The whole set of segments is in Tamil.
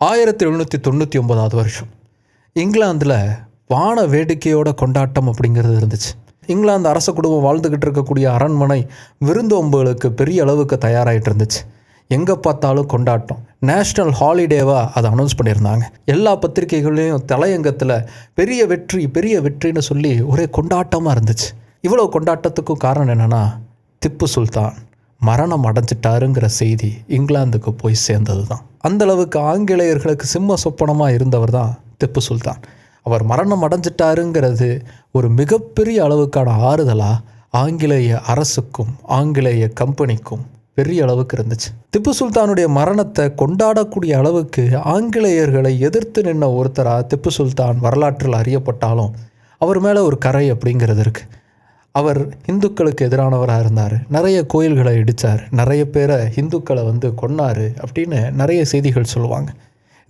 ஆயிரத்தி எழுநூற்றி தொண்ணூற்றி ஒன்பதாவது வருஷம். இங்கிலாந்தில் வான வேடிக்கையோட கொண்டாட்டம் அப்படிங்கிறது இருந்துச்சு. இங்கிலாந்து அரச குடும்பம் வாழ்ந்துக்கிட்டு இருக்கக்கூடிய அரண்மனை விருந்தோம்புகளுக்கு பெரிய அளவுக்கு தயாராகிட்டு இருந்துச்சு. எங்கே பார்த்தாலும் கொண்டாட்டம். நேஷ்னல் ஹாலிடேவாக அதை அனௌன்ஸ் பண்ணியிருந்தாங்க. எல்லா பத்திரிகைகளையும் தலையங்கத்தில் பெரிய வெற்றி பெரிய வெற்றின்னு சொல்லி ஒரே கொண்டாட்டமாக இருந்துச்சு. இவ்வளோ கொண்டாட்டத்துக்கும் காரணம் என்னென்னா திப்பு சுல்தான் மரணம் அடைஞ்சிட்டாருங்கிற செய்தி இங்கிலாந்துக்கு போய் சேர்ந்தது தான் அந்தளவுக்கு ஆங்கிலேயர்களுக்கு சிம்ம சொப்பனமாக இருந்தவர் தான் திப்பு சுல்தான். அவர் மரணம் அடைஞ்சிட்டாருங்கிறது ஒரு மிகப்பெரிய அளவுக்கான ஆறுதலாக ஆங்கிலேய அரசுக்கும் ஆங்கிலேய கம்பெனிக்கும் பெரிய அளவுக்கு இருந்துச்சு. திப்பு சுல்தானுடைய மரணத்தை கொண்டாடக்கூடிய அளவுக்கு ஆங்கிலேயர்களை எதிர்த்து நின்ன ஒருத்தராக திப்பு சுல்தான் வரலாற்றில் அறியப்பட்டாலும் அவர் மேலே ஒரு கரை அப்படிங்கிறது இருக்குது அவர் இந்துக்களுக்கு எதிரானவராக இருந்தார். நிறைய கோயில்களை இடித்தார் நிறைய பேரை இந்துக்களை வந்து கொன்னார் அப்படின்னு நிறைய செய்திகள் சொல்லுவாங்க.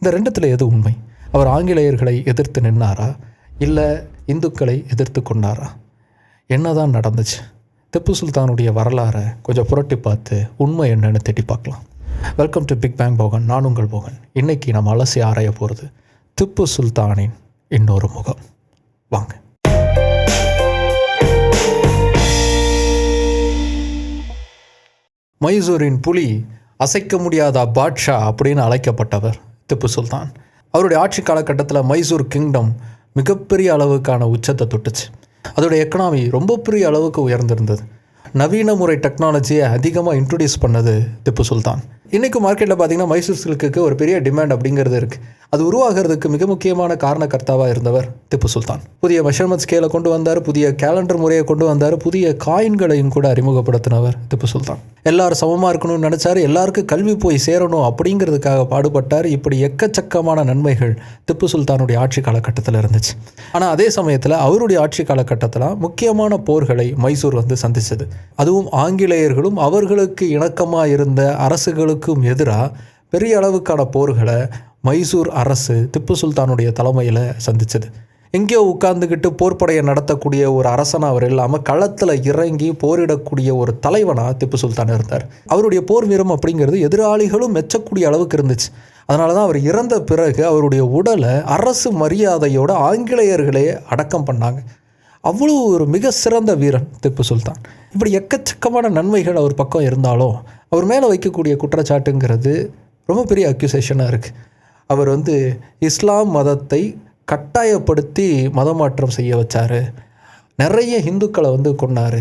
இந்த ரெண்டுத்தில் எது உண்மை? அவர் ஆங்கிலேயர்களை எதிர்த்து நின்னாரா? இல்லை இந்துக்களை எதிர்த்து கொண்டாரா? என்னதான் நடந்துச்சு? திப்பு சுல்தானுடைய வரலாறை கொஞ்சம் புரட்டி பார்த்து உண்மை என்னன்னு தேடி பார்க்கலாம். Welcome to Big Bang Bogan நான் உங்கள் போகன் இன்னைக்கு நம்ம அலசி ஆராய போகிறது திப்பு சுல்தானின் இன்னொரு முகம். வாங்க. மைசூரின் புலி அசைக்க முடியாத பாட்ஷா அப்படின்னு அழைக்கப்பட்டவர் திப்பு சுல்தான். அவருடைய ஆட்சி காலகட்டத்தில் மைசூர் கிங்டம் மிகப்பெரிய அளவுக்கான உச்சத்தை தொட்டுச்சு. அதோடைய எக்கனாமி ரொம்ப பெரிய அளவுக்கு உயர்ந்திருந்தது. நவீன முறை டெக்னாலஜியை அதிகமாக இன்ட்ரடியூஸ் பண்ணது திப்பு சுல்தான். இன்றைக்கும் மார்க்கெட்டில் பார்த்தீங்கன்னா மைசூர் சில்க்குக்கு ஒரு பெரிய டிமாண்ட் அப்படிங்கிறது இருக்குது அது உருவாகிறதுக்கு மிக முக்கியமான காரணக்கர்த்தாவாக இருந்தவர் திப்பு சுல்தான். புதிய மெஷர்மெண்ட் ஸ்கேலை கொண்டு வந்தார் புதிய கேலண்டர் முறையை கொண்டு வந்தார் புதிய காயின்களையும் கூட அறிமுகப்படுத்தினவர் திப்பு சுல்தான். எல்லாரும் சமமாக இருக்கணும்னு நினச்சாரு எல்லாருக்கும் கல்வி போய் சேரணும் அப்படிங்கிறதுக்காக பாடுபட்டார். இப்படி எக்கச்சக்கமான நன்மைகள் திப்பு சுல்தானுடைய ஆட்சி காலகட்டத்தில் இருந்துச்சு. ஆனால் அதே சமயத்தில் அவருடைய ஆட்சி காலகட்டத்தில் முக்கியமான போர்களை மைசூர் வந்து சந்திச்சது. அதுவும் ஆங்கிலேயர்களும் அவர்களுக்கு இணக்கமாக இருந்த அரசுகளும் அரசுகளுக்கும் எதிராக பெரிய அளவுக்கான போர்களை மைசூர் அரசு திப்பு சுல்தானுடைய தலைமையில் சந்தித்தது எங்கேயோ உட்கார்ந்துக்கிட்டு போர்ப்படையை நடத்தக்கூடிய ஒரு அரசனாக அவர் இல்லாமல் களத்தில் இறங்கி போரிடக்கூடிய ஒரு தலைவனாக திப்பு சுல்தான் இருந்தார். அவருடைய போர் வீரம் அப்படிங்கிறது எதிராளிகளும் மெச்சக்கூடிய அளவுக்கு இருந்துச்சு. அதனால தான் அவர் இறந்த பிறகு அவருடைய உடலை அரசு மரியாதையோட ஆங்கிலேயர்களே அடக்கம் பண்ணாங்க. அவ்வளோ ஒரு மிக சிறந்த வீரன் திப்பு சுல்தான். இப்படி எக்கச்சக்கமான நன்மைகள் அவர் பக்கம் இருந்தாலும் அவர் மேலே வைக்கக்கூடிய குற்றச்சாட்டுங்கிறது ரொம்ப பெரிய அக்யூசேஷனாக இருக்குது அவர் வந்து இஸ்லாம் மதத்தை கட்டாயப்படுத்தி மதமாற்றம் செய்ய வச்சார். நிறைய இந்துக்களை வந்து கொண்டார்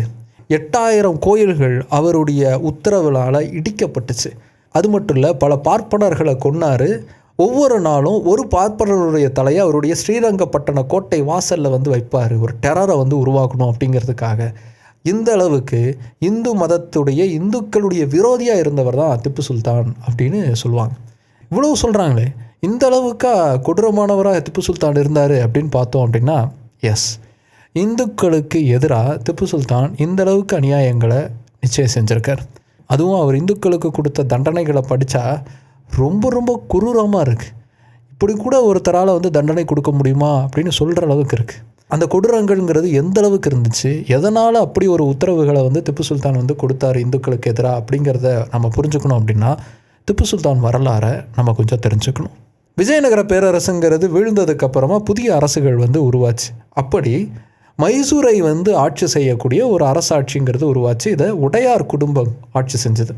எட்டாயிரம் கோயில்கள் அவருடைய உத்தரவுகளால் இடிக்கப்பட்டுச்சு. அது மட்டும் இல்லை பல பார்ப்பனர்களை கொன்னார். ஒவ்வொரு நாளும் ஒரு பார்ப்பனருடைய தலையை அவருடைய ஸ்ரீரங்கப்பட்டண கோட்டை வாசலில் வந்து வைப்பார். ஒரு டெரரை வந்து உருவாக்கணும் அப்படிங்கிறதுக்காக. இந்த அளவுக்கு இந்து மதத்துடைய இந்துக்களுடைய விரோதியாக இருந்தவர் தான் திப்பு சுல்தான் அப்படின்னு சொல்லுவாங்க. இவ்வளவு சொல்கிறாங்களே இந்த அளவுக்கா கொடூரமானவராக திப்பு சுல்தான் இருந்தார் அப்படின்னு பார்த்தோம் அப்படின்னா எஸ் இந்துக்களுக்கு எதிராக திப்பு சுல்தான் இந்த அளவுக்கு அநியாயங்களை நிச்சயம் செஞ்சுருக்கார். அதுவும் அவர் இந்துக்களுக்கு கொடுத்த தண்டனைகளை படித்தா ரொம்ப ரொம்ப குரூரமாக இருக்குது இப்படி கூட ஒருத்தரால் வந்து தண்டனை கொடுக்க முடியுமா? அப்படின்னு சொல்கிற அளவுக்கு இருக்குது அந்த கொடூரங்கள்ங்கிறது எந்த அளவுக்கு இருந்துச்சு? எதனால் அப்படி ஒரு உத்தரவுகளை வந்து திப்பு சுல்தான் வந்து கொடுத்தாரு இந்துக்களுக்கு எதிராக அப்படிங்கிறத நம்ம புரிஞ்சுக்கணும் அப்படின்னா திப்பு சுல்தான் வரலாறை நம்ம கொஞ்சம் தெரிஞ்சுக்கணும். விஜயநகர பேரரசுங்கிறது விழுந்ததுக்கப்புறமா புதிய அரசுகள் வந்து உருவாச்சு. அப்படி மைசூரை வந்து ஆட்சி செய்யக்கூடிய ஒரு அரசாட்சிங்கிறது உருவாச்சு. இதை உடையார் குடும்பம் ஆட்சி செஞ்சது.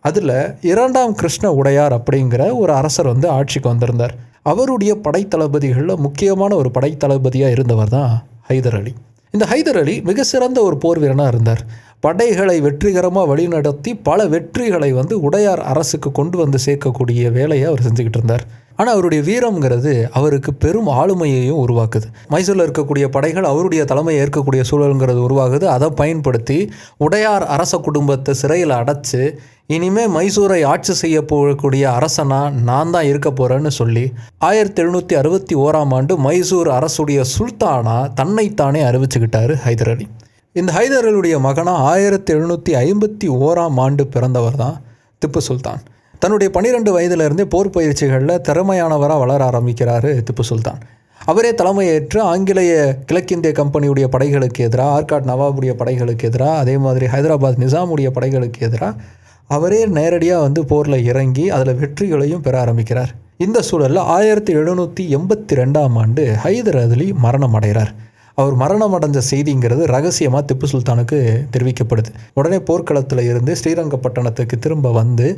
அதில் இரண்டாம் கிருஷ்ண உடையார் அப்படிங்கிற ஒரு அரசர் வந்து ஆட்சிக்கு வந்திருந்தார். அவருடைய படைத்தளபதிகளில் முக்கியமான ஒரு படைத்தளபதியாக இருந்தவர் தான் ஹைதர் அலி. இந்த ஹைதர் அலி மிக சிறந்த ஒரு போர் வீரனாக இருந்தார். படைகளை வெற்றிகரமாக வழிநடத்தி பல வெற்றிகளை வந்து உடையார் அரசுக்கு கொண்டு வந்து சேர்க்கக்கூடிய வேலையை அவர் செஞ்சுக்கிட்டு இருந்தார் ஆனால் அவருடைய வீரம்ங்கிறது அவருக்கு பெரும் ஆளுமையையும் உருவாக்குது. மைசூரில் இருக்கக்கூடிய படைகள் அவருடைய தலைமையை ஏற்கக்கூடிய சூழலுங்கிறது உருவாகுது. அதை பயன்படுத்தி உடையார் அரச குடும்பத்தை சிறையில் அடைச்சி இனிமே மைசூரை ஆட்சி செய்ய போகக்கூடிய அரசனா நான் தான் இருக்க போகிறேன்னு சொல்லி ஆயிரத்தி எழுநூற்றி அறுபத்தி ஓராம் ஆண்டு மைசூர் அரசுடைய சுல்தானா தன்னைத்தானே அறிவிச்சுக்கிட்டாரு ஹைதர் அலி. இந்த ஹைதர்களுடைய மகனாக ஆயிரத்தி எழுநூற்றி ஐம்பத்தி ஓராம் ஆண்டு பிறந்தவர் தான் திப்பு சுல்தான். தன்னுடைய பன்னிரெண்டு வயதிலிருந்தே போர் பயிற்சிகளில் திறமையானவராக வளர ஆரம்பிக்கிறாரு திப்பு சுல்தான். அவரே தலைமையேற்று ஆங்கிலேய கிழக்கிந்திய கம்பெனியுடைய படைகளுக்கு எதிராக ஆர்காட் நவாபுடைய படைகளுக்கு எதிராக அதே மாதிரி ஹைதராபாத் நிசாமுடைய படைகளுக்கு எதிராக அவரே நேரடியாக வந்து போரில் இறங்கி அதில் வெற்றிகளையும் பெற ஆரம்பிக்கிறார். இந்த சூழலில் ஆயிரத்தி எழுநூற்றி எண்பத்தி ரெண்டாம் ஆண்டு ஹைதர் அலி மரணம் அடைகிறார். அவர் மரணம் அடைஞ்ச செய்திங்கிறது ரகசியமாக திப்பு சுல்தானுக்கு தெரிவிக்கப்படுது. உடனே போர்க்களத்தில் இருந்து ஸ்ரீரங்கப்பட்டணத்துக்கு திரும்ப வந்து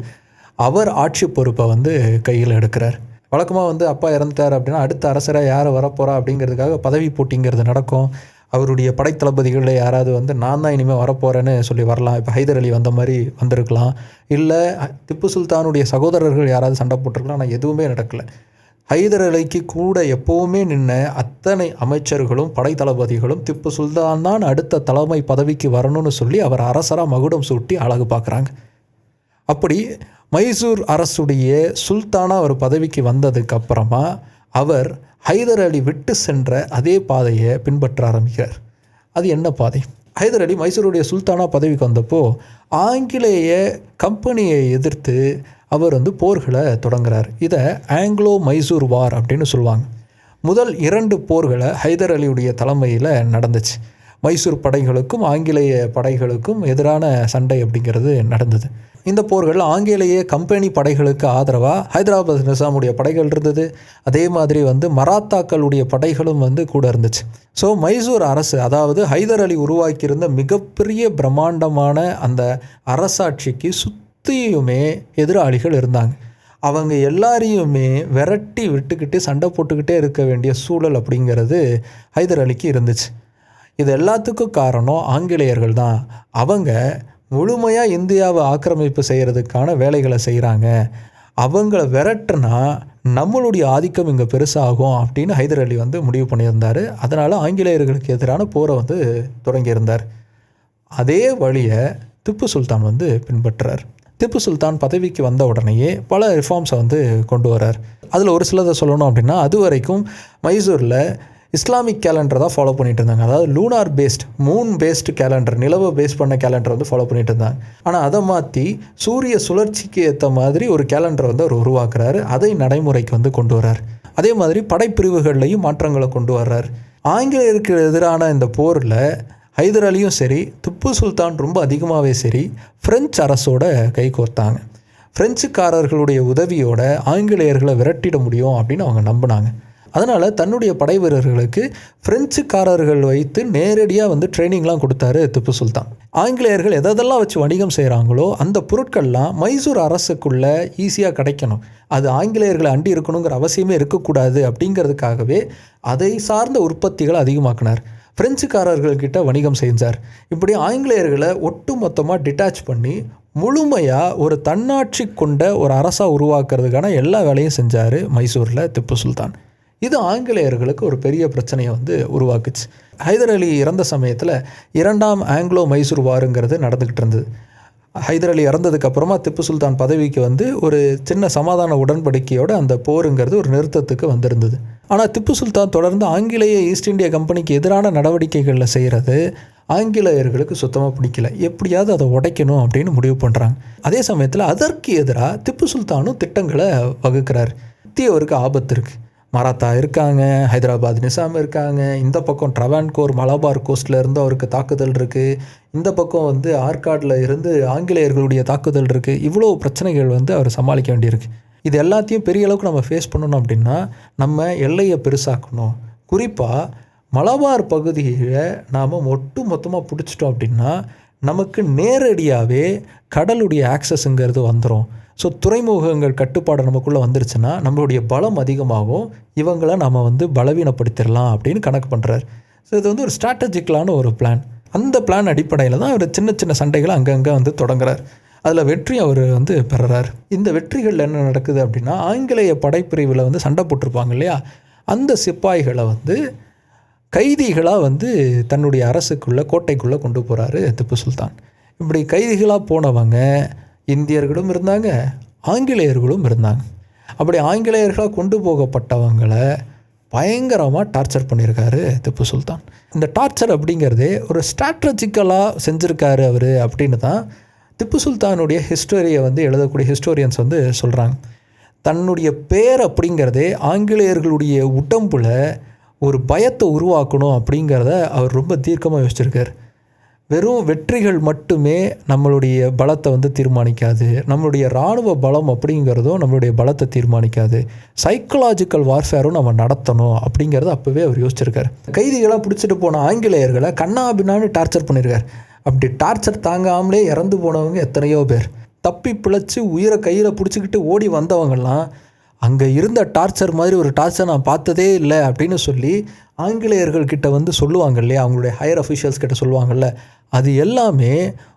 அவர் ஆட்சி பொறுப்பை வந்து கையில் எடுக்கிறார். வழக்கமாக வந்து அப்பா இறந்துட்டார் அப்படின்னா அடுத்த அரசராக யார் வரப்போகிறா அப்படிங்கிறதுக்காக பதவி போட்டிங்கிறது நடக்கும். அவருடைய படைத்தளபதிகளில் யாராவது வந்து நான் தான் இனிமேல் வரப்போகிறேன்னு சொல்லி வரலாம். இப்போ ஹைதர் அலி வந்த மாதிரி வந்திருக்கலாம். இல்லை திப்பு சுல்தானுடைய சகோதரர்கள் யாராவது சண்டை போட்டிருக்கலாம். ஆனால் எதுவுமே நடக்கலை. ஹைதர் அலிக்கு கூட எப்போவுமே நின்ன அத்தனை அமைச்சர்களும் படைத்தளபதிகளும் திப்பு சுல்தான் தான் அடுத்த தலைமை பதவிக்கு வரணும்னு சொல்லி அவர் அரசராக மகுடம் சூட்டி அழகு பார்க்குறாங்க. அப்படி மைசூர் அரசுடைய சுல்தானா அவர் பதவிக்கு வந்ததுக்கு அப்புறமா அவர் ஹைதர் அலி விட்டு சென்ற அதே பாதையை பின்பற்ற ஆரம்பிக்கிறார். அது என்ன பாதை? ஹைதர் அலி மைசூருடைய சுல்தானா பதவிக்கு வந்தப்போ ஆங்கிலேய கம்பெனியை எதிர்த்து அவர் வந்து போர்களை தொடங்குறார். இதை ஆங்கிலோ மைசூர் வார் அப்படின்னு சொல்லுவாங்க. முதல் இரண்டு போர்களை ஹைதர் அலியுடைய தலைமையில் நடந்துச்சு. மைசூர் படைகளுக்கும் ஆங்கிலேய படைகளுக்கும் எதிரான சண்டை அப்படிங்கிறது நடந்தது. இந்த போர்கள் ஆங்கிலேய கம்பெனி படைகளுக்கு ஆதரவாக ஹைதராபாத் நிசாமுடைய படைகள் இருந்தது. அதே மாதிரி வந்து மராத்தாக்களுடைய படைகளும் வந்து கூட இருந்துச்சு. ஸோ மைசூர் அரசு அதாவது ஹைதர் அலி உருவாக்கியிருந்த மிகப்பெரிய பிரம்மாண்டமான அந்த அரசாட்சிக்கு சுற்றியுமே எதிராளிகள் இருந்தாங்க. அவங்க எல்லாரையுமே விரட்டி விட்டுக்கிட்டு சண்டை போட்டுக்கிட்டே இருக்க வேண்டிய சூழல் அப்படிங்கிறது ஹைதர் அலிக்கு இருந்துச்சு. இது எல்லாத்துக்கும் காரணம் ஆங்கிலேயர்கள் தான். அவங்க முழுமையாக இந்தியாவை ஆக்கிரமிப்பு செய்கிறதுக்கான வேலைகளை செய்கிறாங்க அவங்கள விரட்டுனா நம்மளுடைய ஆதிக்கம் இங்கே பெருசாகும் அப்படின்னு ஹைதர் அலி வந்து முடிவு பண்ணியிருந்தார். அதனால் ஆங்கிலேயர்களுக்கு எதிரான போரை வந்து தொடங்கியிருந்தார். அதே வழியை திப்பு சுல்தான் வந்து பின்பற்றுறார் திப்பு சுல்தான் பதவிக்கு வந்த உடனேயே பல ரிஃபார்ம்ஸை வந்து கொண்டு வரார் அதில் ஒரு சிலதை சொல்லணும் அப்படின்னா அது வரைக்கும் மைசூரில் இஸ்லாமிக் கேலண்டர் தான் ஃபாலோ பண்ணிட்டு இருந்தாங்க. அதாவது lunar based moon based calendar நிலவை பேஸ் பண்ண கேலண்டர் வந்து ஃபாலோ பண்ணிட்டு இருந்தாங்க. ஆனால் அதை மாற்றி சூரிய சுழற்சிக்கு ஏற்ற மாதிரி ஒரு கேலண்டர் வந்து அவர் உருவாக்குறாரு. அதை நடைமுறைக்கு வந்து கொண்டு வர்றார். அதே மாதிரி படைப்பிரிவுகள்லையும் மாற்றங்களை கொண்டு வர்றார். ஆங்கிலேயருக்கு எதிரான இந்த போரில் ஹைதர் அலியும் சரி திப்பு சுல்தான் ரொம்ப அதிகமாகவே சரி ஃப்ரெஞ்சு அரசோட கை கோர்த்தாங்க. ஃப்ரெஞ்சுக்காரர்களுடைய உதவியோட ஆங்கிலேயர்களை விரட்டிட முடியும் அப்படின்னு அவங்க நம்பினாங்க. அதனால் தன்னுடைய படை வீரர்களுக்கு பிரெஞ்சுக்காரர்கள் வைத்து நேரடியாக வந்து ட்ரைனிங்லாம் கொடுத்தாரு திப்பு சுல்தான். ஆங்கிலேயர்கள் எதெல்லாம் வச்சு வணிகம் செய்கிறாங்களோ அந்த பொருட்கள்லாம் மைசூர் அரசுக்குள்ளே ஈஸியாக கிடைக்கணும். அது ஆங்கிலேயர்களை அண்டி இருக்கணுங்கிற அவசியமே இருக்கக்கூடாது அப்படிங்கிறதுக்காகவே அதை சார்ந்த உற்பத்திகளை அதிகமாக்கினார். பிரெஞ்சுக்காரர்கள்கிட்ட வணிகம் செஞ்சார். இப்படி ஆங்கிலேயர்களை ஒட்டு மொத்தமாக டிட்டாச் பண்ணி முழுமையாக ஒரு தன்னாட்சி கொண்ட ஒரு அரசாக உருவாக்குறதுக்கான எல்லா வேலையும் செஞ்சார் மைசூரில் திப்பு சுல்தான். இது ஆங்கிலேயர்களுக்கு ஒரு பெரிய பிரச்சனையை வந்து உருவாக்குச்சு. ஹைதர் அலி இறந்த சமயத்தில் இரண்டாம் ஆங்கிலோ மைசூர் வாருங்கிறது நடந்துக்கிட்டு இருந்தது. ஹைதர் அலி இறந்ததுக்கப்புறமா திப்பு சுல்தான் பதவிக்கு வந்து ஒரு சின்ன சமாதான உடன்படிக்கையோடு அந்த போருங்கிறது ஒரு நிறுத்தத்துக்கு வந்திருந்தது. ஆனால் திப்பு சுல்தான் தொடர்ந்து ஆங்கிலேய ஈஸ்ட் இந்தியா கம்பெனிக்கு எதிரான நடவடிக்கைகளில் செய்கிறது. ஆங்கிலேயர்களுக்கு சுத்தமாக பிடிக்கல. எப்படியாவது அதை உடைக்கணும் அப்படின்னு முடிவு பண்ணுறாங்க. அதே சமயத்தில் அதற்கு எதிராக திப்பு சுல்தானும் திட்டங்களை வகுக்கிறார். அவருக்கு ஆபத்து இருக்குது மராத்தா இருக்காங்க ஹைதராபாத் நிசாம் இருக்காங்க இந்த பக்கம் ட்ரவான்கோர் மலபார் கோஸ்டில் இருந்து அவருக்கு தாக்குதல் இருக்குது இந்த பக்கம் வந்து ஆற்காடில் இருந்து ஆங்கிலேயர்களுடைய தாக்குதல் இருக்குது இவ்வளோ பிரச்சனைகள் வந்து அவர் சமாளிக்க வேண்டியிருக்கு. இது எல்லாத்தையும் பெரிய அளவுக்கு நம்ம ஃபேஸ் பண்ணணும் அப்படின்னா நம்ம எல்லையை பெருசாக்கணும். குறிப்பாக மலபார் பகுதியை நாம் ஒட்டு மொத்தமாக பிடிச்சிட்டோம் அப்படின்னா நமக்கு நேரடியாகவே கடலுடைய ஆக்சஸ்ங்கிறது வந்துடும் ஸோ துறைமுகங்கள் கட்டுப்பாடு நமக்குள்ளே வந்துருச்சுன்னா நம்மளுடைய பலம் அதிகமாகும். இவங்களை நம்ம வந்து பலவீனப்படுத்திடலாம் அப்படின்னு கணக்கு பண்ணுறாரு ஸோ இது வந்து ஒரு ஸ்ட்ராட்டஜிக்கலான ஒரு பிளான் அந்த பிளான் அடிப்படையில் தான் அவர் சின்ன சின்ன சண்டைகளை அங்கங்கே வந்து தொடங்குறார். அதில் வெற்றி அவர் வந்து பெறுறார். இந்த வெற்றிகள் என்ன நடக்குது அப்படின்னா ஆங்கிலேய படைப்பிரிவில் வந்து சண்டை போட்டிருப்பாங்க இல்லையா? அந்த சிப்பாய்களை வந்து கைதிகளாக வந்து தன்னுடைய அரசுக்குள்ளே கோட்டைக்குள்ளே கொண்டு போகிறாரு திப்பு சுல்தான். இப்படி கைதிகளாக போனவங்க இந்தியர்களும் இருந்தாங்க ஆங்கிலேயர்களும் இருந்தாங்க. அப்படி ஆங்கிலேயர்களாக கொண்டு போகப்பட்டவங்களை பயங்கரமாக டார்ச்சர் பண்ணியிருக்காரு திப்பு சுல்தான். இந்த டார்ச்சர் அப்படிங்கிறதே ஒரு ஸ்ட்ராட்டஜிக்கலாக செஞ்சுருக்காரு அவர் அப்படின்னு தான் திப்பு சுல்தானுடைய ஹிஸ்டரியை வந்து எழுதக்கூடிய ஹிஸ்டோரியன்ஸ் வந்து சொல்கிறாங்க தன்னுடைய பேர் அப்படிங்கிறதே ஆங்கிலேயர்களுடைய உடம்பில் ஒரு பயத்தை உருவாக்கணும் அப்படிங்கிறத அவர் ரொம்ப தீர்க்கமாக யோசிச்சிருக்கார். வெறும் வெற்றிகள் மட்டுமே நம்மளுடைய பலத்தை வந்து தீர்மானிக்காது. நம்மளுடைய இராணுவ பலம் அப்படிங்கிறதும் நம்மளுடைய பலத்தை தீர்மானிக்காது. சைக்கலாஜிக்கல் வார்ஃபேரும் நம்ம நடத்தணும் அப்படிங்கிறத அப்போவே அவர் யோசிச்சிருக்கார். கைதிகளாக பிடிச்சிட்டு போன ஆங்கிலேயர்களை கண்ணா பின்னான்னு டார்ச்சர் பண்ணியிருக்கார் அப்படி டார்ச்சர் தாங்காமலே இறந்து போனவங்க எத்தனையோ பேர். தப்பி பிழைச்சி உயிரை கையில் பிடிச்சிக்கிட்டு ஓடி வந்தவங்கெல்லாம் அங்கே இருந்த டார்ச்சர் மாதிரி ஒரு டார்ச்சர் நான் பார்த்ததே இல்லை அப்படின்னு சொல்லி ஆங்கிலேயர்கள் கிட்ட வந்து சொல்லுவாங்க இல்லையா? அவங்களுடைய ஹையர் அஃபிஷியல்ஸ் கிட்ட சொல்லுவாங்கல்ல. அது எல்லாமே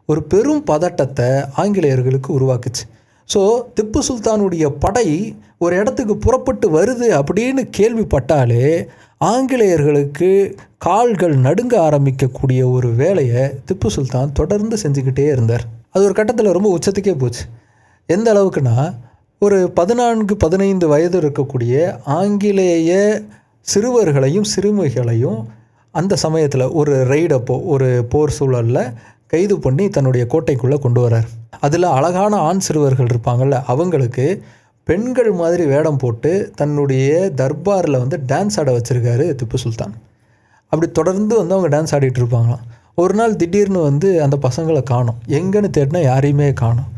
ஒரு பெரும் பதட்டத்தை ஆங்கிலேயர்களுக்கு உருவாக்குச்சு. ஸோ திப்பு சுல்தானுடைய படை ஒரு இடத்துக்கு புறப்பட்டு வருது அப்படின்னு கேள்விப்பட்டாலே ஆங்கிலேயர்களுக்கு கால்கள் நடுங்க ஆரம்பிக்கக்கூடிய ஒரு வேலையை திப்பு சுல்தான் தொடர்ந்து செஞ்சுக்கிட்டே இருந்தார். அது ஒரு கட்டத்தில் ரொம்ப உச்சத்துக்கே போச்சு. எந்த அளவுக்குன்னா ஒரு பதினான்கு பதினைந்து வயது இருக்கக்கூடிய ஆங்கிலேய சிறுவர்களையும் சிறுமிகளையும் அந்த சமயத்தில் ஒரு ரைடப்போ ஒரு போர் சூழலில் கைது பண்ணி தன்னுடைய கோட்டைக்குள்ளே கொண்டு வரார். அதில் அழகான ஆண் சிறுவர்கள் இருப்பாங்கள்ல அவங்களுக்கு பெண்கள் மாதிரி வேடம் போட்டு தன்னுடைய தர்பாரில் வந்து டான்ஸ் ஆட வச்சுருக்காரு திப்பு சுல்தான். அப்படி தொடர்ந்து வந்து அவங்க டான்ஸ் ஆடிட்டு இருப்பாங்களாம். ஒரு நாள் திடீர்னு வந்து அந்த பசங்களை காணும். எங்கேன்னு தேடினா யாரையுமே காணும்.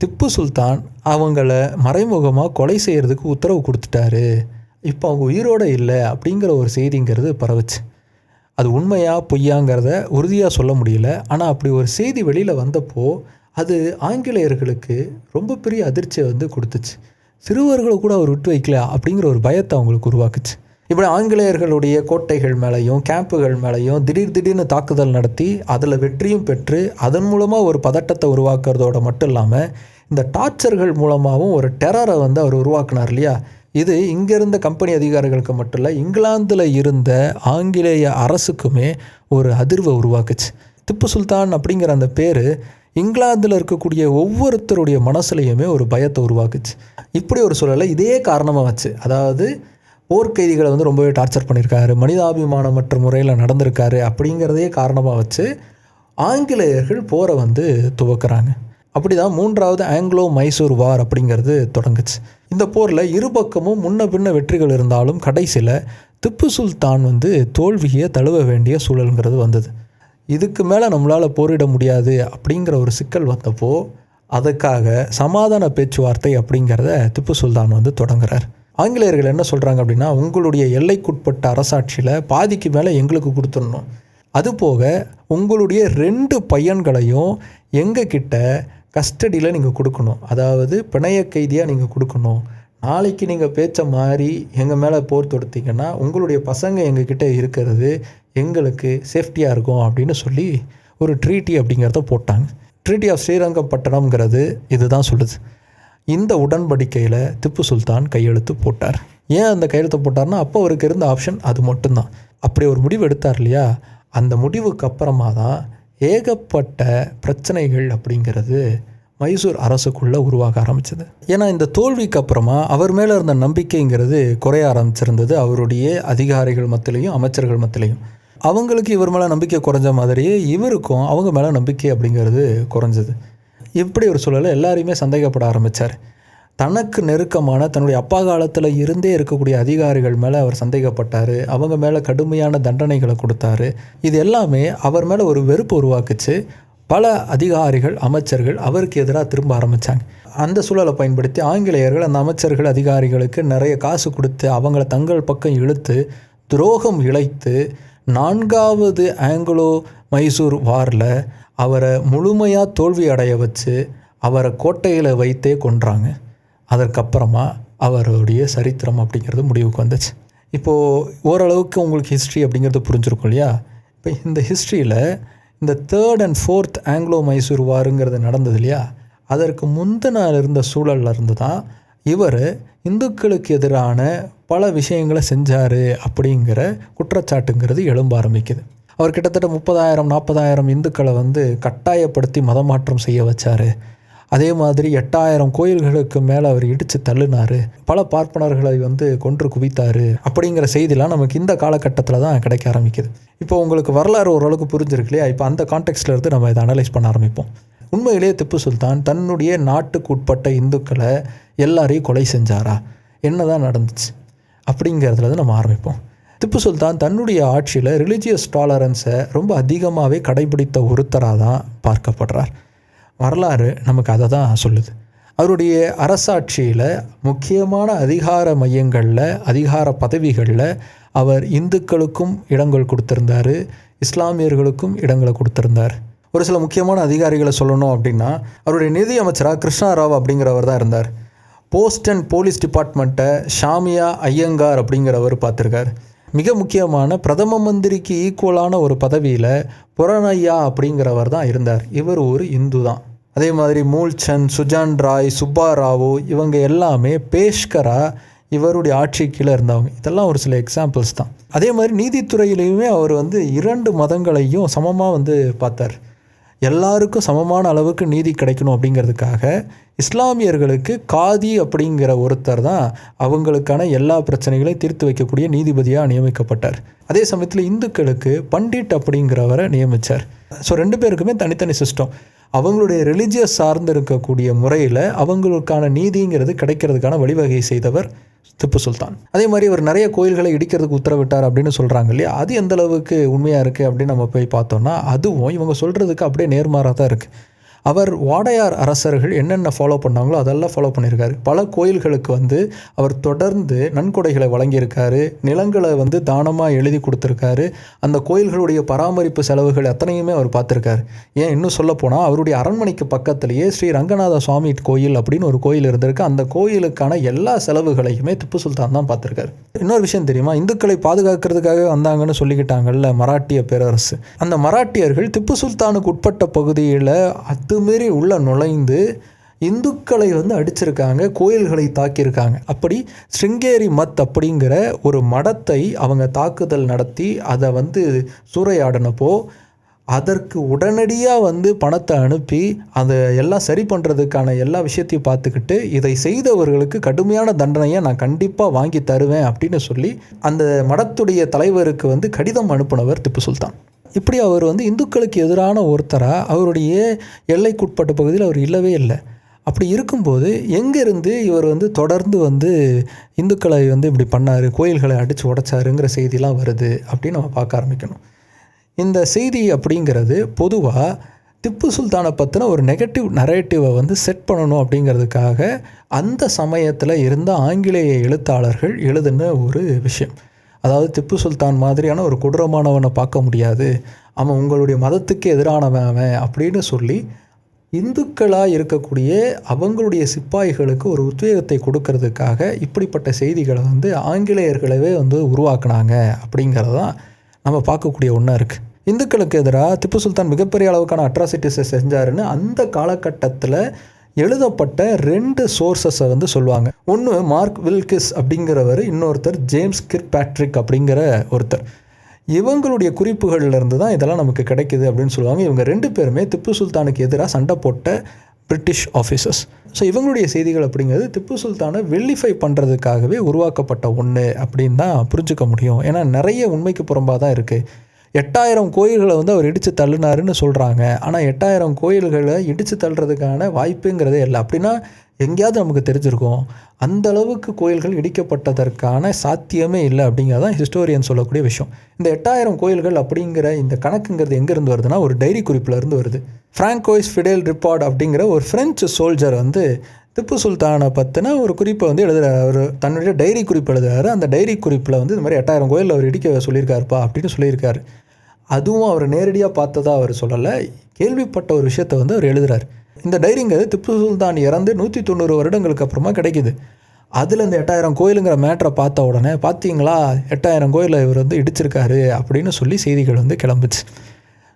திப்பு சுல்தான் அவங்கள மறைமுகமாக கொலை செய்கிறதுக்கு உத்தரவு கொடுத்துட்டாரு. இப்போ அவங்க உயிரோடு இல்லை அப்படிங்கிற ஒரு செய்திங்கிறது பரவுச்சு. அது உண்மையாக பொய்யாங்கிறத உறுதியாக சொல்ல முடியல. ஆனால் அப்படி ஒரு செய்தி வெளியில் வந்தப்போ அது ஆங்கிலேயர்களுக்கு ரொம்ப பெரிய அதிர்ச்சியை வந்து கொடுத்துச்சு. சிறுவர்களை கூட அவர் விட்டு வைக்கல அப்படிங்கிற ஒரு பயத்தை அவங்களுக்கு உருவாக்குச்சு. இப்படி ஆங்கிலேயர்களுடைய கோட்டைகள் மேலேயும் கேம்புகள் மேலேயும் திடீர் திடீர்னு தாக்குதல் நடத்தி அதில் வெற்றியும் பெற்று அதன் மூலமாக ஒரு பதட்டத்தை உருவாக்குறதோட மட்டும் இல்லாமல் இந்த டார்ச்சர்கள் மூலமாகவும் ஒரு டெரரை வந்து அவர் உருவாக்குனார் இல்லையா? இது இங்கே இருந்த கம்பெனி அதிகாரிகளுக்கு மட்டும் இல்லை இங்கிலாந்தில் இருந்த ஆங்கிலேய அரசுக்குமே ஒரு அதிர்வை உருவாக்குச்சு. திப்பு சுல்தான் அப்படிங்கிற அந்த பேர் இங்கிலாந்தில் இருக்கக்கூடிய ஒவ்வொருத்தருடைய மனசுலையுமே ஒரு பயத்தை உருவாக்குச்சு. இப்படி ஒரு சூழலை இதே காரணமாக வச்சு அதாவது போர்க்கைதிகளை வந்து ரொம்பவே டார்ச்சர் பண்ணியிருக்காரு மனிதாபிமானமற்ற முறையில் நடந்திருக்காரு அப்படிங்கிறதையே காரணமாக வச்சு ஆங்கிலேயர்கள் போரை வந்து துவக்கிறாங்க. அப்படி தான் மூன்றாவது ஆங்கிலோ மைசூர் வார் அப்படிங்கிறது தொடங்குச்சு. இந்த போரில் இருபக்கமும் முன்ன பின்ன வெற்றிகள் இருந்தாலும் கடைசியில் திப்பு சுல்தான் வந்து தோல்வியை தழுவ வேண்டிய சூழலுங்கிறது வந்தது. இதுக்கு மேலே நம்மளால் போரிட முடியாது அப்படிங்கிற ஒரு சிக்கல் வந்தப்போ அதுக்காக சமாதான பேச்சுவார்த்தை அப்படிங்கிறத திப்பு சுல்தான் வந்து தொடங்குறார். ஆங்கிலேயர்கள் என்ன சொல்கிறாங்க அப்படின்னா உங்களுடைய எல்லைக்குட்பட்ட அரசாட்சியில் பாதிக்கு மேலே எங்களுக்கு கொடுத்துடணும். அதுபோக உங்களுடைய ரெண்டு பையன்களையும் எங்கள் கிட்ட கஸ்டடியில் நீங்கள் கொடுக்கணும். அதாவது பிணைய கைதியாக நீங்கள் கொடுக்கணும். நாளைக்கு நீங்கள் பேச்ச மாதிரி எங்கள் மேலே போர் தொடுத்தீங்கன்னா உங்களுடைய பசங்க எங்ககிட்ட இருக்கிறது எங்களுக்கு சேஃப்டியாக இருக்கும் அப்படின்னு சொல்லி ஒரு ட்ரீட்டி அப்படிங்கிறத போட்டாங்க. ட்ரீட்டி ஆஃப் ஸ்ரீரங்கப்பட்டணம்ங்கிறது இதுதான் சொல்லுது. இந்த உடன்படிக்கையில் திப்பு சுல்தான் கையெழுத்து போட்டார். ஏன் அந்த கையெழுத்து போட்டார்னா அப்போ அவருக்கு இருந்த ஆப்ஷன் அது மட்டும்தான். அப்படி ஒரு முடிவு எடுத்தார் இல்லையா? அந்த முடிவுக்கு அப்புறமா தான் ஏகப்பட்ட பிரச்சனைகள் அப்படிங்கிறது மைசூர் அரசுக்குள்ளே உருவாக ஆரம்பிச்சது. ஏன்னா இந்த தோல்விக்கு அப்புறமா அவர் மேலே இருந்த நம்பிக்கைங்கிறது குறைய ஆரம்பிச்சிருந்தது. அவருடைய அதிகாரிகள் மத்தியிலையும் அமைச்சர்கள் மத்தியிலையும். அவங்களுக்கு இவர் மேலே நம்பிக்கை குறைஞ்ச மாதிரியே இவருக்கும் அவங்க மேலே நம்பிக்கை அப்படிங்கிறது குறைஞ்சது. இப்படி ஒரு சூழலை எல்லாரையுமே சந்தேகப்பட ஆரம்பித்தார் தனக்கு நெருக்கமான தன்னுடைய அப்பா காலத்தில் இருந்தே இருக்கக்கூடிய அதிகாரிகள் மேலே அவர் சந்தேகப்பட்டார். அவங்க மேலே கடுமையான தண்டனைகளை கொடுத்தாரு. இது எல்லாமே அவர் மேலே ஒரு வெறுப்பு உருவாக்குச்சு. பல அதிகாரிகள் அமைச்சர்கள் அவருக்கு எதிராக திரும்ப ஆரம்பித்தாங்க அந்த சூழலை பயன்படுத்தி ஆங்கிலேயர்கள் அந்த அமைச்சர்கள் அதிகாரிகளுக்கு நிறைய காசு கொடுத்து அவங்கள தங்கள் பக்கம் இழுத்து துரோகம் இழைத்து நான்காவது ஆங்கிலோ மைசூர் வாரில் அவரை முழுமையாக தோல்வி அடைய வச்சு அவரை கோட்டையில் வைத்தே கொன்றாங்க. அதற்கப்புறமா அவருடைய சரித்திரம் அப்படிங்கிறது முடிவுக்கு வந்துச்சு. இப்போது ஓரளவுக்கு உங்களுக்கு ஹிஸ்ட்ரி அப்படிங்கிறது புரிஞ்சிருக்கும் இல்லையா? இப்போ இந்த ஹிஸ்ட்ரியில் இந்த third and fourth Anglo Mysore வாருங்கிறது நடந்தது இல்லையா? அதற்கு முந்தின இருந்த சூழலில் இருந்து தான் இவர் இந்துக்களுக்கு எதிரான பல விஷயங்களை செஞ்சார் அப்படிங்கிற குற்றச்சாட்டுங்கிறது எழும்ப ஆரம்பிக்குது. அவர் கிட்டத்தட்ட முப்பதாயிரம் நாற்பதாயிரம் இந்துக்களை வந்து கட்டாயப்படுத்தி மதமாற்றம் செய்ய வச்சார். அதே மாதிரி எட்டாயிரம் கோயில்களுக்கு மேலே அவர் இடித்து தள்ளினார். பல பார்ப்பனர்களை வந்து கொன்று குவித்தார் அப்படிங்கிற செய்திலாம் நமக்கு இந்த காலகட்டத்தில் தான் கிடைக்க ஆரம்பிக்குது. இப்போ உங்களுக்கு வரலாறு ஓரளவுக்கு புரிஞ்சிருக்கு இல்லையா? இப்போ அந்த கான்டெக்ட்ல இருந்து நம்ம இதை அனலைஸ் பண்ண ஆரம்பிப்போம். உண்மையிலேயே திப்பு சுல்தான் தன்னுடைய நாட்டுக்கு உட்பட்ட இந்துக்களை எல்லாரையும் கொலை செஞ்சாரா? என்ன தான் நடந்துச்சு? அப்படிங்கிறதுலேருந்து நம்ம ஆரம்பிப்போம். திப்பு சுல்தான் தன்னுடைய ஆட்சியில் ரிலிஜியஸ் டாலரன்ஸை ரொம்ப அதிகமாகவே கடைபிடித்த ஒருத்தராக தான் பார்க்கப்படுறார். வரலாறு நமக்கு அதை தான் சொல்லுது. அவருடைய அரசாட்சியில் முக்கியமான அதிகார மையங்களில் அதிகார பதவிகளில் அவர் இந்துக்களுக்கும் இடங்கள் கொடுத்துருந்தார் இஸ்லாமியர்களுக்கும் இடங்களை கொடுத்துருந்தார். ஒரு சில முக்கியமான அதிகாரிகளை சொல்லணும் அப்படின்னா அவருடைய நிதி அமைச்சராக கிருஷ்ணா ராவ் அப்படிங்கிறவர் தான் இருந்தார். போஸ்ட் அண்ட் போலீஸ் டிபார்ட்மெண்ட்டை ஷாமியா ஐயங்கார் அப்படிங்கிறவர் பார்த்துருக்கார். மிக முக்கியமான பிரதம மந்திரிக்கு ஈக்குவலான ஒரு பதவியில் புறநையா அப்படிங்கிறவர் தான் இருந்தார். இவர் ஒரு இந்து தான். அதே மாதிரி மூல்சந்த் சுஜான் ராய் சுப்பா ராவோ இவங்க எல்லாமே பேஷ்கரா இவருடைய ஆட்சி கீழே இருந்தவங்க. இதெல்லாம் ஒரு சில எக்ஸாம்பிள்ஸ் தான். அதே மாதிரி நீதித்துறையிலையுமே அவர் வந்து இரண்டு மதங்களையும் சமமாக வந்து பார்த்தார். எல்லாருக்கும் சமமான அளவுக்கு நீதி கிடைக்கணும் அப்படிங்கிறதுக்காக இஸ்லாமியர்களுக்கு காதி அப்படிங்கிற ஒருத்தர் தான் அவங்களுக்கான எல்லா பிரச்சனைகளையும் தீர்த்து வைக்கக்கூடிய நீதிபதியாக நியமிக்கப்பட்டார். அதே சமயத்தில் இந்துக்களுக்கு பண்டிட் அப்படிங்கிறவரை நியமித்தார் ஸோ ரெண்டு பேருக்குமே தனித்தனி சிஸ்டம் அவங்களுடைய ரிலிஜியஸ் சார்ந்து இருக்கக்கூடிய முறையில் அவங்களுக்கான நீதிங்கிறது கிடைக்கிறதுக்கான வழிவகை செய்தவர் திப்பு சுல்தான். அதே மாதிரி அவர் நிறைய கோயில்களை இடிக்கிறதுக்கு உத்தரவிட்டார் அப்படின்னு சொல்கிறாங்க இல்லையா? அது எந்த அளவுக்கு உண்மையாக இருக்குது அப்படின்னு நம்ம போய் பார்த்தோம்னா அதுவும் இவங்க சொல்கிறதுக்கு அப்படியே நேர்மாறாக தான் இருக்குது அவர் வாடையார் அரசர்கள் என்னென்ன ஃபாலோ பண்ணாங்களோ அதெல்லாம் ஃபாலோ பண்ணியிருக்காரு. பல கோயில்களுக்கு வந்து அவர் தொடர்ந்து நன்கொடைகளை வழங்கியிருக்காரு. நிலங்களை வந்து தானமாக எழுதி கொடுத்துருக்காரு. அந்த கோயில்களுடைய பராமரிப்பு செலவுகள் அத்தனையுமே அவர் பார்த்துருக்காரு. ஏன் இன்னும் சொல்லப்போனால் அவருடைய அரண்மனைக்கு பக்கத்திலேயே ஸ்ரீ ரங்கநாத சுவாமி கோயில் அப்படின்னு ஒரு கோயில் இருந்திருக்கு. அந்த கோயிலுக்கான எல்லா செலவுகளையுமே திப்பு சுல்தான் தான் பார்த்துருக்காரு. இன்னொரு விஷயம் தெரியுமா? இந்துக்களை பாதுகாக்கிறதுக்காக வந்தாங்கன்னு சொல்லிக்கிட்டாங்கல்ல மராட்டிய பேரரசு. அந்த மராட்டியர்கள் திப்பு சுல்தானுக்கு உட்பட்ட பகுதியில் அத்து அத்துமீறி உள்ளே நுழைந்து இந்துக்களை வந்து அடிச்சிருக்காங்க கோயில்களை தாக்கியிருக்காங்க. அப்படி ஸ்ருங்கேரி மத் அப்படிங்கிற ஒரு மடத்தை அவங்க தாக்குதல் நடத்தி அதை வந்து சூறையாடினப்போ அதற்கு உடனடியாக வந்து பணத்தை அனுப்பி அதை எல்லாம் சரி பண்ணுறதுக்கான எல்லா விஷயத்தையும் பார்த்துக்கிட்டு இதை செய்தவர்களுக்கு கடுமையான தண்டனையை நான் கண்டிப்பாக வாங்கி தருவேன் அப்படின்னு சொல்லி அந்த மடத்துடைய தலைவருக்கு வந்து கடிதம் அனுப்புனவர் திப்பு சுல்தான். இப்படி அவர் வந்து இந்துக்களுக்கு எதிரான ஒருத்தராக அவருடைய எல்லைக்குட்பட்ட பகுதியில் அவர் இல்லவே இல்லை. அப்படி இருக்கும்போது எங்கேருந்து இவர் வந்து தொடர்ந்து வந்து இந்துக்களை வந்து இப்படி பண்ணார் கோயில்களை அடித்து உடைச்சாருங்கிற செய்திலாம் வருது அப்படின்னு நம்ம பார்க்க ஆரம்பிக்கணும். இந்த செய்தி அப்படிங்கிறது பொதுவாக திப்பு சுல்தானை பற்றின ஒரு நெகட்டிவ் நரேட்டிவை வந்து செட் பண்ணணும் அப்படிங்கிறதுக்காக அந்த சமயத்தில் இருந்த ஆங்கிலேய எழுத்தாளர்கள் எழுதின ஒரு விஷயம். அதாவது திப்பு சுல்தான் மாதிரியான ஒரு கொடூரமானவனை பார்க்க முடியாது. அவன் உங்களுடைய மதத்துக்கு எதிரானவன் அவன் அப்படின்னு சொல்லி இந்துக்களாக இருக்கக்கூடிய அவங்களுடைய சிப்பாய்களுக்கு ஒரு உத்வேகத்தை கொடுக்கறதுக்காக இப்படிப்பட்ட செய்திகளை வந்து ஆங்கிலேயர்களவே வந்து உருவாக்குனாங்க அப்படிங்கிறது தான் நம்ம பார்க்கக்கூடிய ஒன்றா இருக்குது இந்துக்களுக்கு எதிராக திப்பு சுல்தான் மிகப்பெரிய அளவுக்கான அட்ராசிட்டிஸை செஞ்சாருன்னு அந்த காலகட்டத்தில் எழுதப்பட்ட ரெண்டு சோர்ஸஸை வந்து சொல்லுவாங்க. ஒன்று மார்க் வில்கிஸ் அப்படிங்கிறவர் இன்னொருத்தர் ஜேம்ஸ் கிர் பேட்ரிக் அப்படிங்கிற ஒருத்தர். இவங்களுடைய குறிப்புகள்லேருந்து தான் இதெல்லாம் நமக்கு கிடைக்குது அப்படின்னு சொல்லுவாங்க. இவங்க ரெண்டு பேருமே திப்பு சுல்தானுக்கு எதிராக சண்டை போட்ட பிரிட்டிஷ் ஆஃபீஸர்ஸ் ஸோ இவங்களுடைய செய்திகள் அப்படிங்கிறது திப்பு சுல்தானை வெள்ளிஃபை பண்ணுறதுக்காகவே உருவாக்கப்பட்ட ஒன்று அப்படின்னு தான் புரிஞ்சுக்க முடியும். ஏன்னா நிறைய உண்மைக்கு புறம்பாக தான் இருக்குது எட்டாயிரம் கோயில்களை வந்து அவர் இடித்து தள்ளினாருன்னு சொல்கிறாங்க ஆனால் எட்டாயிரம் கோயில்களை இடித்து தள்ளுறதுக்கான வாய்ப்புங்கிறதே இல்லை. அப்படின்னா எங்கேயாவது நமக்கு தெரிஞ்சிருக்கும். அந்த அளவுக்கு கோயில்கள் இடிக்கப்பட்டதற்கான சாத்தியமே இல்லை அப்படிங்கிறது தான் ஹிஸ்டோரியன் சொல்லக்கூடிய விஷயம். இந்த எட்டாயிரம் கோயில்கள் அப்படிங்கிற இந்த கணக்குங்கிறது எங்கேருந்து வருதுன்னா ஒரு டைரி குறிப்பிலேருந்து வருது. ஃப்ராங்கோய்ஸ் ஃபிடேல் ரிப்பார்ட் அப்படிங்கிற ஒரு ஃப்ரெஞ்சு சோல்ஜர் வந்து திப்பு சுல்தானை பற்றின ஒரு குறிப்பை வந்து எழுதுறாரு அவர் தன்னுடைய டைரி குறிப்பு எழுதுறாரு. அந்த டைரி குறிப்பில் வந்து இந்த மாதிரி எட்டாயிரம் கோயில் அவர் இடிக்க சொல்லியிருக்காருப்பா அப்படின்னு சொல்லியிருக்காரு. அதுவும் அவர் நேரடியாக பார்த்ததா அவர் சொல்லலை. கேள்விப்பட்ட ஒரு விஷயத்தை வந்து அவர் எழுதுகிறார் இந்த டைரிங்கிறது திப்பு சுல்தான் இறந்து நூற்றி தொண்ணூறு வருடங்களுக்கு அப்புறமா கிடைக்குது. அதில் இந்த எட்டாயிரம் கோயிலுங்கிற மேட்டரை பார்த்த உடனே பார்த்தீங்களா எட்டாயிரம் கோயிலை இவர் வந்து இடிச்சிருக்காரு அப்படின்னு சொல்லி செய்திகள் வந்து கிளம்புச்சு.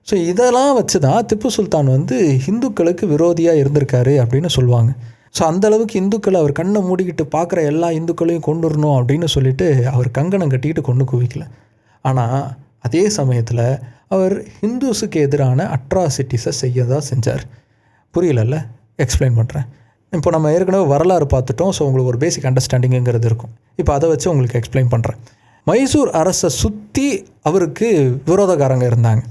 ஸோ இதெல்லாம் வச்சு தான் திப்பு சுல்தான் வந்து இந்துக்களுக்கு விரோதியாக இருந்திருக்காரு அப்படின்னு சொல்லுவாங்க. ஸோ அந்தளவுக்கு இந்துக்களை அவர் கண்ணை மூடிக்கிட்டு பார்க்குற எல்லா இந்துக்களையும் கொண்டு வரணும் அப்படின்னு சொல்லிட்டு அவர் கங்கணம் கட்டிக்கிட்டு கொண்டு குவிக்கல. ஆனால் அதே சமயத்தில் அவர் ஹிந்துஸுக்கு எதிரான அட்ராசிட்டிஸை செய்ய தான் செஞ்சார். புரியலல்ல? எக்ஸ்பிளைன் பண்ணுறேன் இப்போ நம்ம ஏற்கனவே வரலாறு பார்த்துட்டோம் ஸோ உங்களுக்கு ஒரு பேசிக் அண்டர்ஸ்டாண்டிங்குங்கிறது இருக்கும். இப்போ அதை வச்சு உங்களுக்கு எக்ஸ்பிளைன் பண்ணுறேன் மைசூர் அரசை சுற்றி அவருக்கு விரோதக்காரங்க இருந்தாங்க.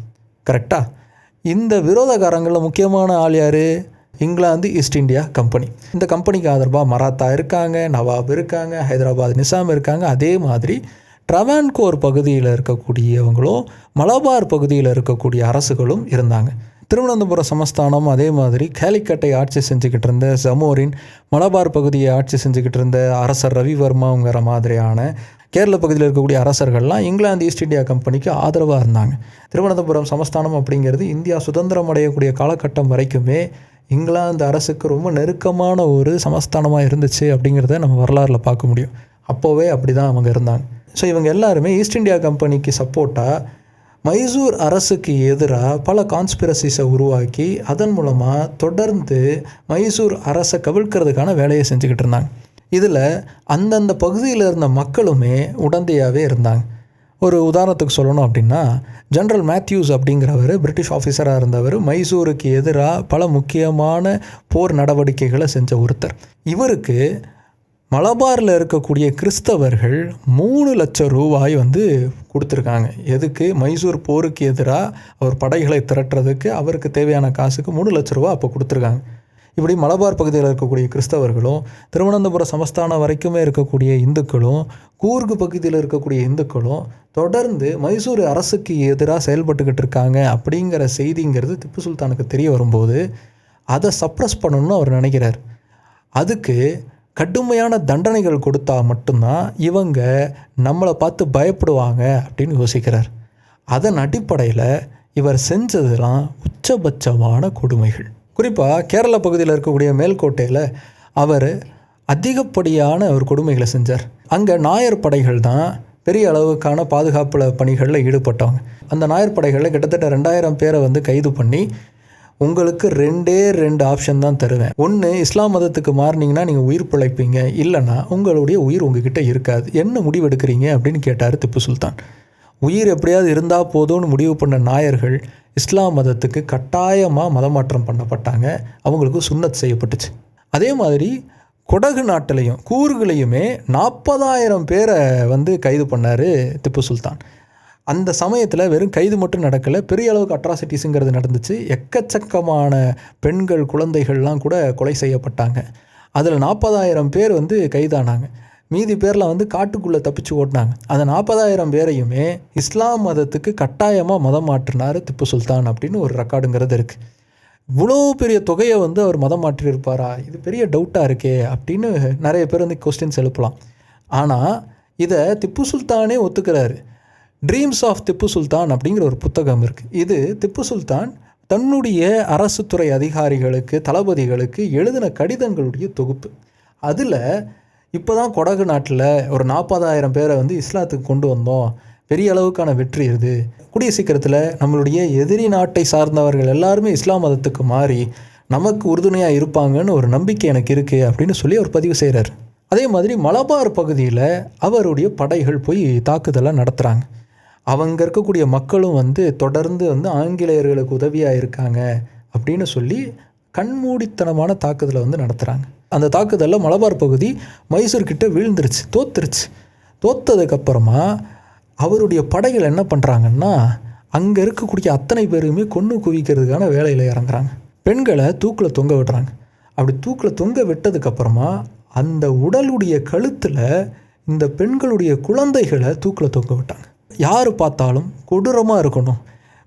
கரெக்டாக இந்த விரோதக்காரங்களில் முக்கியமான ஆள் யார்? இங்கிலாந்து ஈஸ்ட் இந்தியா கம்பெனி இந்த கம்பெனிக்கு ஆதரவாக மராத்தா இருக்காங்க நவாப் இருக்காங்க ஹைதராபாத் நிசாம் இருக்காங்க அதே மாதிரி ட்ரவான்கோர் பகுதியில் இருக்கக்கூடியவங்களும் மலபார் பகுதியில் இருக்கக்கூடிய அரசுகளும் இருந்தாங்க. திருவனந்தபுரம் சமஸ்தானம் அதே மாதிரி கேலிக்கட்டை ஆட்சி செஞ்சுக்கிட்டு இருந்த ஜமோரின் மலபார் பகுதியை ஆட்சி செஞ்சுக்கிட்டு இருந்த அரசர் ரவிவர்மாங்கிற மாதிரியான கேரள பகுதியில் இருக்கக்கூடிய அரசர்கள்லாம் இங்கிலாந்து ஈஸ்ட் இந்தியா கம்பெனிக்கு ஆதரவாக இருந்தாங்க. திருவனந்தபுரம் சமஸ்தானம் அப்படிங்கிறது இந்தியா சுதந்திரம் அடையக்கூடிய காலகட்டம் வரைக்குமே இங்கிலாந்து அரசுக்கு ரொம்ப நெருக்கமான ஒரு சமஸ்தானமாக இருந்துச்சு அப்படிங்கிறத நம்ம வரலாறில் பார்க்க முடியும். அப்போவே அப்படி தான் அவங்க இருந்தாங்க. ஸோ இவங்க எல்லாருமே ஈஸ்ட் இந்தியா கம்பெனிக்கு சப்போர்ட்டாக மைசூர் அரசுக்கு எதிராக பல கான்ஸ்பிரசிஸை உருவாக்கி அதன் மூலமாக தொடர்ந்து மைசூர் அரசை கவிழ்க்கிறதுக்கான வேலையை செஞ்சுக்கிட்டு இருந்தாங்க. இதில் அந்தந்த பகுதியில் இருந்த மக்களுமே உடந்தையாகவே இருந்தாங்க. ஒரு உதாரணத்துக்கு சொல்லணும் அப்படின்னா ஜென்ரல் மேத்யூஸ் அப்படிங்கிறவர் பிரிட்டிஷ் ஆஃபீஸராக இருந்தவர் மைசூருக்கு எதிராக பல முக்கியமான போர் நடவடிக்கைகளை செஞ்ச ஒருத்தர். இவருக்கு மலபாரில் இருக்கக்கூடிய கிறிஸ்தவர்கள் மூணு லட்சம் ரூபாய் வந்து கொடுத்துருக்காங்க. எதுக்கு? மைசூர் போருக்கு எதிராக அவர் படைகளை திரட்டுறதுக்கு அவருக்கு தேவையான காசுக்கு மூணு லட்ச ரூபா அப்போ கொடுத்துருக்காங்க. இப்படி மலபார் பகுதியில் இருக்கக்கூடிய கிறிஸ்தவர்களும் திருவனந்தபுரம் சமஸ்தானம் வரைக்குமே இருக்கக்கூடிய இந்துக்களும் கூர்கு பகுதியில் இருக்கக்கூடிய இந்துக்களும் தொடர்ந்து மைசூர் அரசுக்கு எதிராக செயல்பட்டுக்கிட்டு இருக்காங்க அப்படிங்கிற செய்திங்கிறது திப்பு சுல்தானுக்கு தெரிய வரும்போது அதை சப்ரஸ் பண்ணணும்னு அவர் நினைக்கிறார். அதுக்கு கடுமையான தண்டனைகள் கொடுத்தா மட்டும்தான் இவங்க நம்மளை பார்த்து பயப்படுவாங்க அப்படின்னு யோசிக்கிறார். அதன் அடிப்படையில் இவர் செஞ்சதெல்லாம் உச்சபட்சமான கொடுமைகள். குறிப்பாக கேரள பகுதியில் இருக்கக்கூடிய மேல்கோட்டையில் அவர் அதிகப்படியான ஒரு கொடுமைகளை செஞ்சார். அங்கே நாயர் படைகள் தான் பெரிய அளவுக்கான பாதுகாப்பு பணிகளில் ஈடுபட்டவங்க. அந்த நாயர் படைகளில் கிட்டத்தட்ட ரெண்டாயிரம் பேரை வந்து கைது பண்ணி உங்களுக்கு ரெண்டே ரெண்டு ஆப்ஷன் தான் தருவேன். ஒன்று இஸ்லாம் மதத்துக்கு மாறினீங்கன்னா நீங்கள் உயிர் பிழைப்பீங்க. இல்லைன்னா உங்களுடைய உயிர் உங்ககிட்ட இருக்காது. என்ன முடிவெடுக்கிறீங்க அப்படின்னு கேட்டார் திப்பு சுல்தான். உயிர் எப்படியாவது இருந்தால் போதும்னு முடிவு பண்ண நாயர்கள் இஸ்லாம் மதத்துக்கு கட்டாயமாக மதமாற்றம் பண்ணப்பட்டாங்க. அவங்களுக்கு சுண்ணத் செய்யப்பட்டுச்சு. அதே மாதிரி கொடகு நாட்டிலையும் கூறுகளையுமே நாற்பதாயிரம் பேரை வந்து கைது பண்ணார் திப்பு சுல்தான். அந்த சமயத்தில் வெறும் கைது மட்டும் நடக்கலை பெரிய அளவுக்கு அட்ராசிட்டிஸுங்கிறது நடந்துச்சு. எக்கச்சக்கமான பெண்கள் குழந்தைகள்லாம் கூட கொலை செய்யப்பட்டாங்க. அதில் நாற்பதாயிரம் பேர் வந்து கைதானாங்க. மீதி பேரில் வந்து காட்டுக்குள்ளே தப்பிச்சு ஓட்டினாங்க. அந்த நாற்பதாயிரம் பேரையுமே இஸ்லாம் மதத்துக்கு கட்டாயமாக மதம் மாற்றினார் திப்பு சுல்தான் அப்படின்னு ஒரு ரெக்கார்டுங்கிறது இருக்குது இவ்வளோ பெரிய தொகையை வந்து அவர் மதம் மாற்றியிருப்பாரா? இது பெரிய டவுட்டாக இருக்கே அப்படின்னு நிறைய பேர் வந்து கொஸ்டின்ஸ் எழுப்பலாம். ஆனால் இதை திப்பு சுல்தானே ஒத்துக்கிறாரு. ட்ரீம்ஸ் ஆஃப் திப்பு சுல்தான் அப்படிங்கிற ஒரு புத்தகம் இருக்குது இது திப்பு சுல்தான் தன்னுடைய அரசு துறை அதிகாரிகளுக்கு தளபதிகளுக்கு எழுதின கடிதங்களுடைய தொகுப்பு. அதில் இப்போ தான் கொடகு நாட்டில் ஒரு நாற்பதாயிரம் பேரை வந்து இஸ்லாத்துக்கு கொண்டு வந்தோம். பெரிய அளவுக்கான வெற்றி இது. கூடிய சீக்கிரத்தில் நம்மளுடைய எதிரி நாட்டை சார்ந்தவர்கள் எல்லாருமே இஸ்லாம் மதத்துக்கு மாறி நமக்கு உறுதுணையாக இருப்பாங்கன்னு ஒரு நம்பிக்கை எனக்கு இருக்குது அப்படின்னு சொல்லி அவர் பதிவு செய்கிறார் அதே மாதிரி மலபார் பகுதியில் அவருடைய படைகள் போய் தாக்குதலாக நடத்துகிறாங்க அவங்க இருக்கக்கூடிய மக்களும் வந்து தொடர்ந்து வந்து ஆங்கிலேயர்களுக்கு உதவியாக இருக்காங்க அப்படின்னு சொல்லி கண்மூடித்தனமான தாக்குதலை வந்து நடத்துகிறாங்க அந்த தாக்குதலில் மலபார் பகுதி மைசூர் கிட்ட வீழ்ந்துருச்சு தோத்துருச்சு. தோத்ததுக்கப்புறமா அவருடைய படைகள் என்ன பண்ணுறாங்கன்னா அங்கே இருக்கக்கூடிய அத்தனை பேருமே கொன்று குவிக்கிறதுக்கான வேலையில் இறங்குறாங்க. பெண்களை தூக்கில் தொங்க விடுறாங்க. அப்படி தூக்கில் தொங்க விட்டதுக்கப்புறமா அந்த உடலுடைய கழுத்தில் இந்த பெண்களுடைய குழந்தைகளை தூக்கில் தொங்க விட்டாங்க. யார் பார்த்தாலும் கொடூரமாக இருக்கணும்.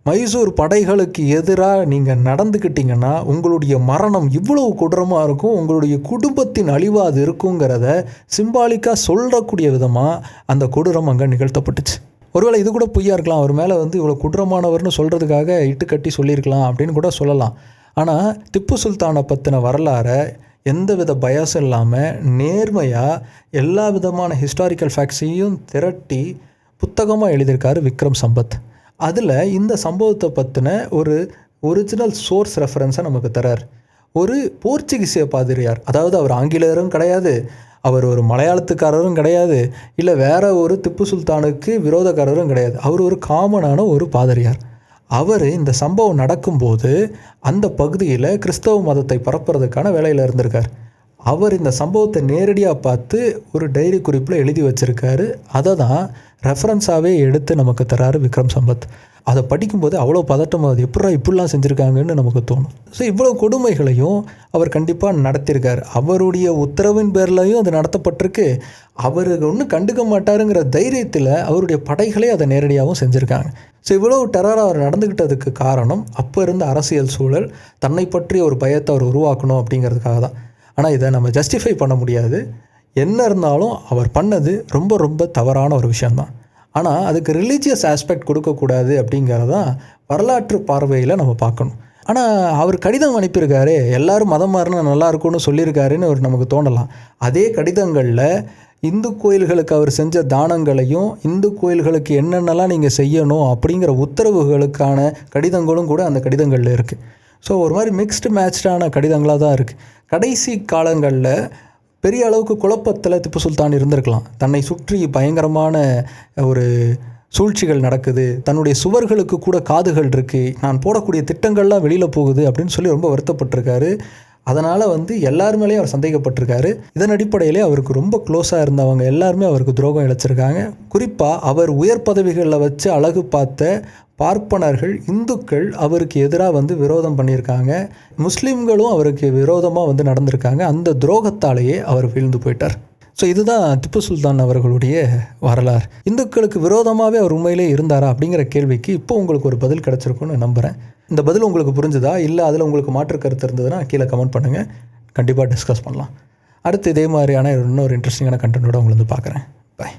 மைசூர் படைகளுக்கு எதிராக நீங்கள் நடந்துக்கிட்டிங்கன்னா உங்களுடைய மரணம் இவ்வளவு கொடூரமாக இருக்கும் உங்களுடைய குடும்பத்தின் அழிவாக அது இருக்குங்கிறத சிம்பாலிக்காக சொல்லக்கூடிய விதமாக அந்த கொடூரம் அங்கே நிகழ்த்தப்பட்டுச்சு. ஒருவேளை இது கூட பொய்யா இருக்கலாம் அவர் மேலே வந்து இவ்வளோ கொடூரமானவர்னு சொல்கிறதுக்காக இட்டு கட்டி சொல்லியிருக்கலாம் அப்படின்னு கூட சொல்லலாம். ஆனால் திப்பு சுல்தானை பற்றின வரலாறை எந்த வித பயசும் இல்லாமல் நேர்மையாக எல்லா விதமான ஹிஸ்டாரிக்கல் ஃபேக்ட்ஸையும் திரட்டி புத்தகமாக எழுதியிருக்காரு விக்ரம் சம்பத். அதில் இந்த சம்பவத்தை பற்றின ஒரு ஒரிஜினல் சோர்ஸ் ரெஃபரன்ஸை நமக்கு தரார். ஒரு போர்ச்சுகீசிய பாதிரியார் அதாவது அவர் ஆங்கிலேயரும் கிடையாது அவர் ஒரு மலையாளத்துக்காரரும் கிடையாது இல்லை வேற ஒரு திப்பு சுல்தானுக்கு விரோதக்காரரும் கிடையாது அவர் ஒரு காமனான ஒரு பாதிரியார். அவர் இந்த சம்பவம் நடக்கும்போது அந்த பகுதியில் கிறிஸ்தவ மதத்தை பரப்புறதுக்கான வேலையில் இருந்திருக்கார். அவர் இந்த சம்பவத்தை நேரடியாக பார்த்து ஒரு டைரி குறிப்பில் எழுதி வச்சுருக்காரு. அதை தான் ரெஃபரன்ஸாகவே எடுத்து நமக்கு தராரு விக்ரம் சம்பத். அதை படிக்கும்போது அவ்வளோ பதட்டம் அது எப்படா இப்படிலாம் செஞ்சுருக்காங்கன்னு நமக்கு தோணும். ஸோ இவ்வளோ கொடுமைகளையும் அவர் கண்டிப்பாக நடத்தியிருக்கார். அவருடைய உத்தரவின் பேர்லையும் அது நடத்தப்பட்டிருக்கு. அவர் ஒன்றும் கண்டுக்க மாட்டாருங்கிற தைரியத்தில் அவருடைய படைகளே அதை நேரடியாகவும் செஞ்சுருக்காங்க. ஸோ இவ்வளோ டெரராக அவர் நடந்துக்கிட்டதுக்கு காரணம் அப்போ இருந்த அரசியல் சூழல் தன்னை பற்றி ஒரு பயத்தை அவர் உருவாக்கணும் அப்படிங்கிறதுக்காக தான் ஆனால் இதை நம்ம ஜஸ்டிஃபை பண்ண முடியாது. என்ன இருந்தாலும் அவர் பண்ணது ரொம்ப ரொம்ப தவறான ஒரு விஷயந்தான் ஆனால் அதுக்கு ரிலீஜியஸ் ஆஸ்பெக்ட் கொடுக்கக்கூடாது அப்படிங்கிறதான் வரலாற்று பார்வையில் நம்ம பார்க்கணும். ஆனால் அவர் கடிதம் அனுப்பியிருக்காரு. எல்லாரும் மதம் மாறினா நல்லா இருக்கும்னு சொல்லியிருக்காருன்னு ஒரு நமக்கு தோணலாம். அதே கடிதங்களில் இந்து கோயில்களுக்கு அவர் செஞ்ச தானங்களையும் இந்து கோயில்களுக்கு என்னென்னலாம் நீங்கள் செய்யணும் அப்படிங்கிற உத்தரவுகளுக்கான கடிதங்களும் கூட அந்த கடிதங்களில் இருக்குது ஸோ ஒரு மாதிரி மிக்ஸ்டு மேட்ச்டான கடிதங்களாக தான் இருக்குது கடைசி காலங்களில் பெரிய அளவுக்கு குழப்பத்தில் திப்பு சுல்தான் இருந்திருக்கலாம். தன்னை சுற்றி பயங்கரமான ஒரு சூழ்ச்சிகள் நடக்குது. தன்னுடைய சுவர்களுக்கு கூட காதுகள் இருக்குது நான் போடக்கூடிய திட்டங்கள்லாம் வெளியில் போகுது அப்படின்னு சொல்லி ரொம்ப வருத்தப்பட்டிருக்காரு. அதனால் வந்து எல்லார் மேலேயும் அவர் சந்தேகப்பட்டிருக்காரு. இதன் அடிப்படையிலே அவருக்கு ரொம்ப க்ளோஸாக இருந்தவங்க எல்லாருமே அவருக்கு துரோகம் இழைச்சிருக்காங்க. குறிப்பாக அவர் உயர் பதவிகளில் வச்சு அழகு பார்த்த பார்ப்பனர்கள் இந்துக்கள் அவருக்கு எதிராக வந்து விரோதம் பண்ணியிருக்காங்க. முஸ்லீம்களும் அவருக்கு விரோதமாக வந்து நடந்திருக்காங்க. அந்த துரோகத்தாலேயே அவர் வீழ்ந்து போயிட்டார். ஸோ இதுதான் திப்பு சுல்தான் அவர்களுடைய வரலாறு. இந்துக்களுக்கு விரோதமாகவே அவர் உண்மையிலே இருந்தாரா அப்படிங்கிற கேள்விக்கு இப்போ உங்களுக்கு ஒரு பதில் கிடச்சிருக்குன்னு நம்புகிறேன் இந்த பதில் உங்களுக்கு புரிஞ்சுதா? இல்லை அதில் உங்களுக்கு மாற்று கருத்து இருந்ததுன்னா கீழே கமெண்ட் பண்ணுங்கள் கண்டிப்பாக டிஸ்கஸ் பண்ணலாம். அடுத்து இதே மாதிரியான இன்னொரு இன்ட்ரெஸ்டிங்கான கண்டென்ட்டோட உங்களை வந்து பார்க்குறேன். பாய்